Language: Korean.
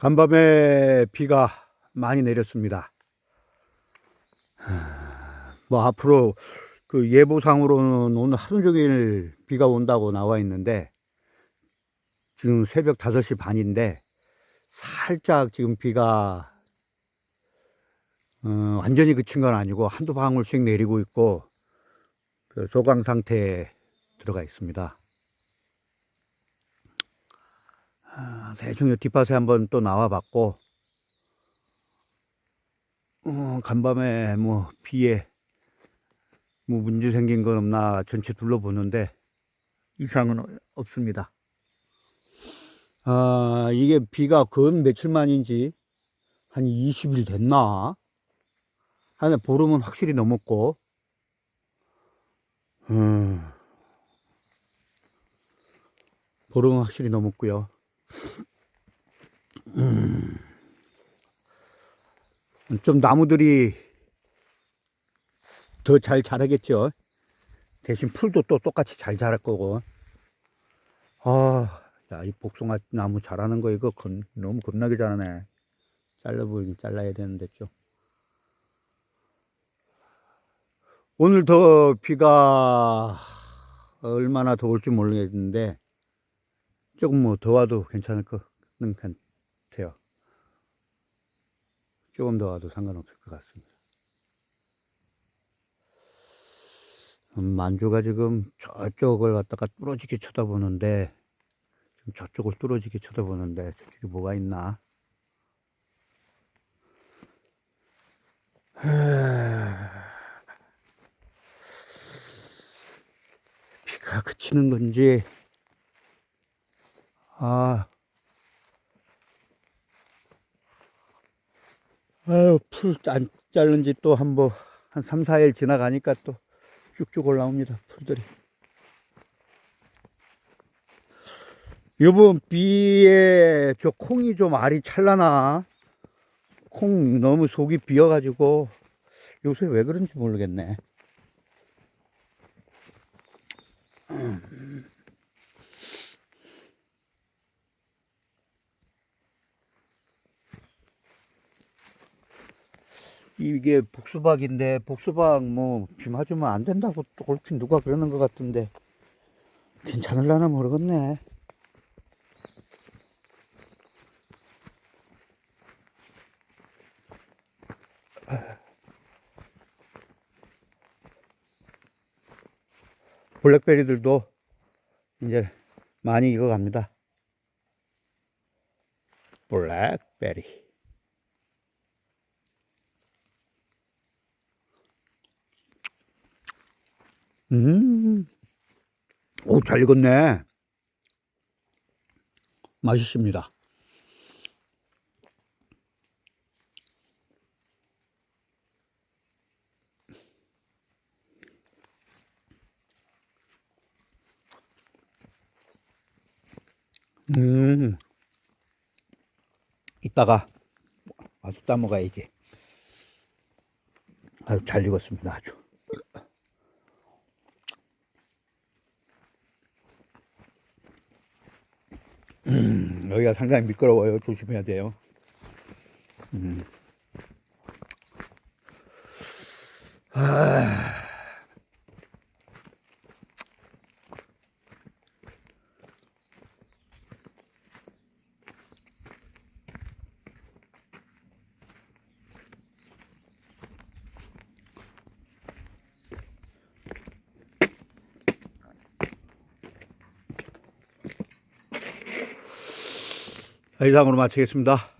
간밤에 비가 많이 내렸습니다. 하, 뭐 앞으로 그 예보상으로는 오늘 하루 종일 비가 온다고 나와 있는데 지금 새벽 5시 반인데 살짝 지금 비가 어, 완전히 그친 건 아니고 한두 방울씩 내리고 있고 그 소강 상태에 들어가 있습니다. 대충 요 뒷밭에 한번 또 나와 봤고, 어, 간밤에 뭐 비에 뭐 문제 생긴 건 없나 전체 둘러보는데 이상은 없습니다. 아, 이게 비가 근 며칠 만인지 한 20일 됐나? 한 보름은 확실히 넘었고, 음, 보름은 확실히 넘었고요. 좀 나무들이 더 잘 자라겠죠. 대신 풀도 또 똑같이 잘 자랄 거고. 아, 야, 이 복숭아 나무 자라는 거 이거 겁- 너무 겁나게 자라네. 잘라보긴 잘라야 되는데 좀. 오늘 더 비가 얼마나 더울지 모르겠는데 조금 뭐 더 와도 괜찮을 것는 같아요. 조금 더 와도 상관없을 것 같습니다. 음, 만주가 지금 저쪽을 갖다가 뚫어지게 쳐다보는데 지금 저쪽을 뚫어지게 쳐다보는데 저쪽에 뭐가 있나? 비가 그치는 건지 아. 아유 풀 안 자른 지 또 한 뭐 한 3, 4일 지나가니까 또 쭉쭉 올라옵니다 풀들이. 요번 비에 저 콩이 좀 알이 찰라나? 콩 너무 속이 비어가지고 요새 왜 그런지 모르겠네 이게 복수박인데 복수박 뭐비 맞으면 안 된다고 또 얼핏 누가 그러는 것 같은데 괜찮을라나 모르겠네. 블랙베리들도 이제 많이 익어갑니다. 블랙베리. 음, 오, 잘 익었네. 맛있습니다. 음, 이따가 아주 따먹어야지. 아주 잘 익었습니다. 아주. 여기가 상당히 미끄러워요. 조심해야 돼요. 음. 아. 이상으로 마치겠습니다.